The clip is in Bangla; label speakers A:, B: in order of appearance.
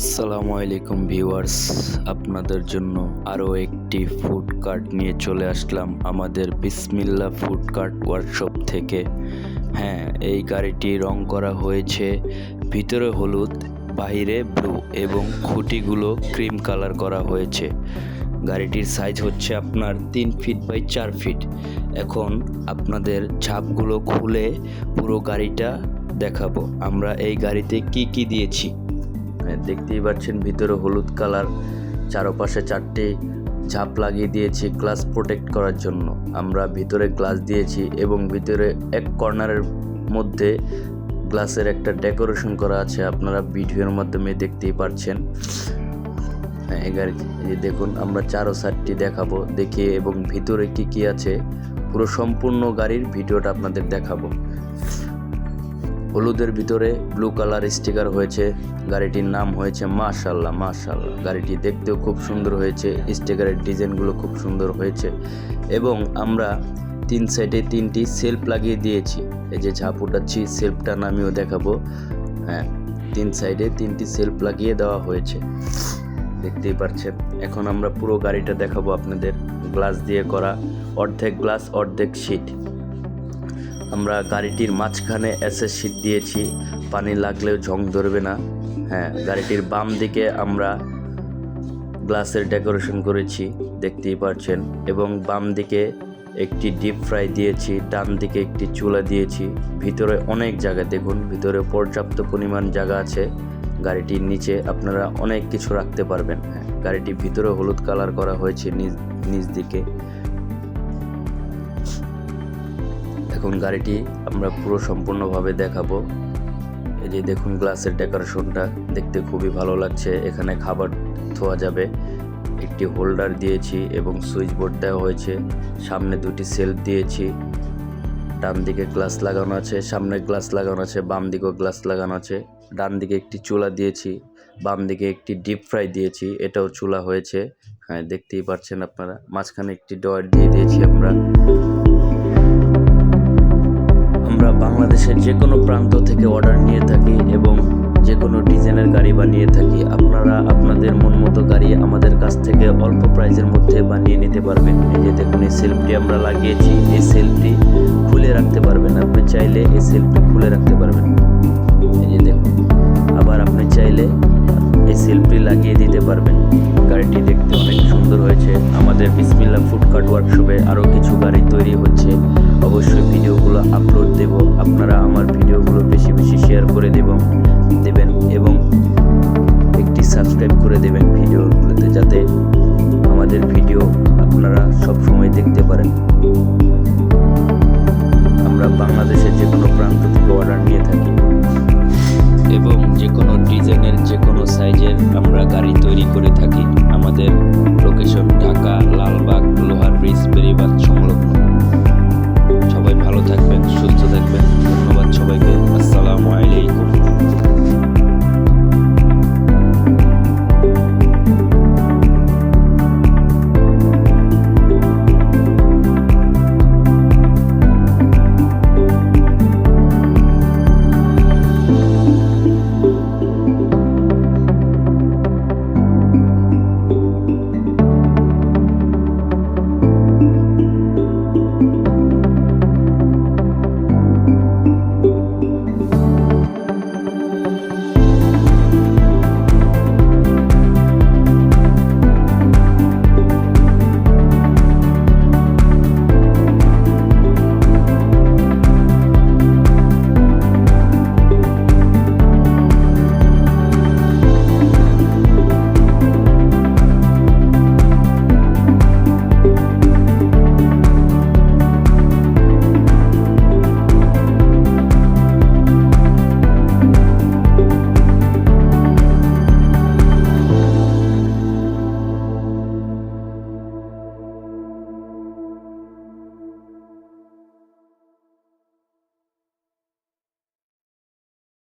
A: আসসালামু আলাইকুম ভিউয়ার্স। আপনাদের জন্য আরও একটি ফুড কার্ট নিয়ে চলে আসলাম আমাদের বিসমিল্লা ফুড কার্ট ওয়ার্কশপ থেকে। হ্যাঁ এই গাড়িটি রং করা হয়েছে ভিতরে হলুদ, বাইরে ব্লু এবং খুঁটিগুলো ক্রিম কালার করা হয়েছে। গাড়িটির সাইজ হচ্ছে আপনার তিন ফিট বাই চার ফিট। এখন আপনাদের ছাপগুলো খুলে পুরো গাড়িটা দেখাবো। আমরা এই গাড়িতে কি কি দিয়েছি? হ্যাঁ, দেখতেই পাচ্ছেন ভিতরে হলুদ কালার চারপাশে চারটি ঝাপ লাগিয়ে দিয়েছি গ্লাস প্রোটেক্ট করার জন্য। আমরা ভিতরে গ্লাস দিয়েছি এবং ভিতরে এক কর্নারের মধ্যে গ্লাসের একটা ডেকোরেশন করা আছে আপনারা ভিডিওর মাধ্যমে দেখতেই পাচ্ছেন হ্যাঁ এই গাড়ি দেখুন আমরা চারো সাইডটি দেখাবো দেখিয়ে এবং ভিতরে কি কি আছে। পুরো সম্পূর্ণ গাড়ির ভিডিওটা আপনাদের দেখাবো। হলুদের ভিতরে ব্লু কালার স্টিকার হয়েছে। গাড়িটির নাম হয়েছে মাশাল্লাহ মাশাল্লাহ গাড়িটি দেখতেও খুব সুন্দর হয়েছে স্টিকারের ডিজাইনগুলো খুব সুন্দর হয়েছে। এবং আমরা তিন সাইডে তিনটি সেলফ লাগিয়ে দিয়েছি। এই যে ঝাঁপ উঠাচ্ছি সেলফটা নামিও দেখাবো। হ্যাঁ তিন সাইডে তিনটি সেলফ লাগিয়ে দেওয়া হয়েছে। দেখতেই পাচ্ছেন এখন আমরা পুরো গাড়িটা দেখাবো আপনাদের। গ্লাস দিয়ে করা অর্ধেক গ্লাস অর্ধেক শীট আমরা গাড়িটির মাঝখানে এসএস শীট দিয়েছি। পানি লাগলেও ঝং ধরবে না। হ্যাঁ গাড়িটির বাম দিকে আমরা গ্লাসের ডেকোরেশন করেছি, দেখতেই পাচ্ছেন এবং বাম দিকে একটি ডিপ ফ্রাই দিয়েছি, ডান দিকে একটি চুলা দিয়েছি। ভিতরে অনেক জায়গা দেখুন, ভিতরে পর্যাপ্ত পরিমাণ জায়গা আছে। গাড়িটির নিচে আপনারা অনেক কিছু রাখতে পারবেন। হ্যাঁ গাড়িটি ভিতরে হলুদ কালার করা হয়েছে নিচ নিচ দিকে। এখন গাড়িটি, আমরা পুরো সম্পূর্ণভাবে দেখাবো। এই যে দেখুন গ্লাসের ডেকোরেশনটা, দেখতে খুবই ভালো লাগছে। এখানে খাবার ধোয়া যাবে। একটি হোল্ডার দিয়েছি এবং সুইচ বোর্ড দেওয়া হয়েছে। সামনে দুটি সেলফ দিয়েছি। ডান দিকে গ্লাস লাগানো আছে, সামনে গ্লাস লাগানো আছে বাম দিকেও গ্লাস লাগানো আছে। ডান দিকে একটি চুলা দিয়েছি বাম দিকে একটি ডিপ ফ্রাই দিয়েছি, এটাও চুলা হয়েছে। হ্যাঁ দেখতেই পাচ্ছেন আপনারা। মাঝখানে একটি ডয়ার দিয়ে দিয়েছি আমরা। আমরা বাংলাদেশের যে কোনো প্রান্ত থেকে অর্ডার নিয়ে থাকি এবং যে কোনো ডিজাইনের গাড়ি বানিয়ে থাকি, আপনারা আপনাদের মন মতো গাড়ি আমাদের কাছ থেকে অল্প প্রাইজের মধ্যে বানিয়ে নিতে পারবেন। এই যে দেখুন, এই সেলফটি আমরা লাগিয়েছি, এই সেলফটি খুলে রাখতে পারবেন। আপনি চাইলে এই সেলফটি খুলে রাখতে পারবেন। এই যে দেখুন, আবার আপনি চাইলে এই সেলফটি লাগিয়ে দিতে পারবেন। গাড়িটি সুন্দর হয়েছে আমাদের বিসমিল্লা ফুডকার্ট ওয়ার্কশপে আরও কিছু গাড়ি তৈরি হচ্ছে। অবশ্যই ভিডিওগুলো আপলোড দেব। আপনারা আমার ভিডিওগুলো বেশি বেশি শেয়ার করে দেব, দেবেন এবং একটি সাবস্ক্রাইব করে দেবেন ভিডিওগুলোতে যাতে আমাদের ভিডিও আপনারা সব সময় দেখতে পারেন। আমরা বাংলাদেশের যে কোনো প্রান্ত থেকে অর্ডার নিয়ে থাকি। এবং যে কোনো ডিজাইনের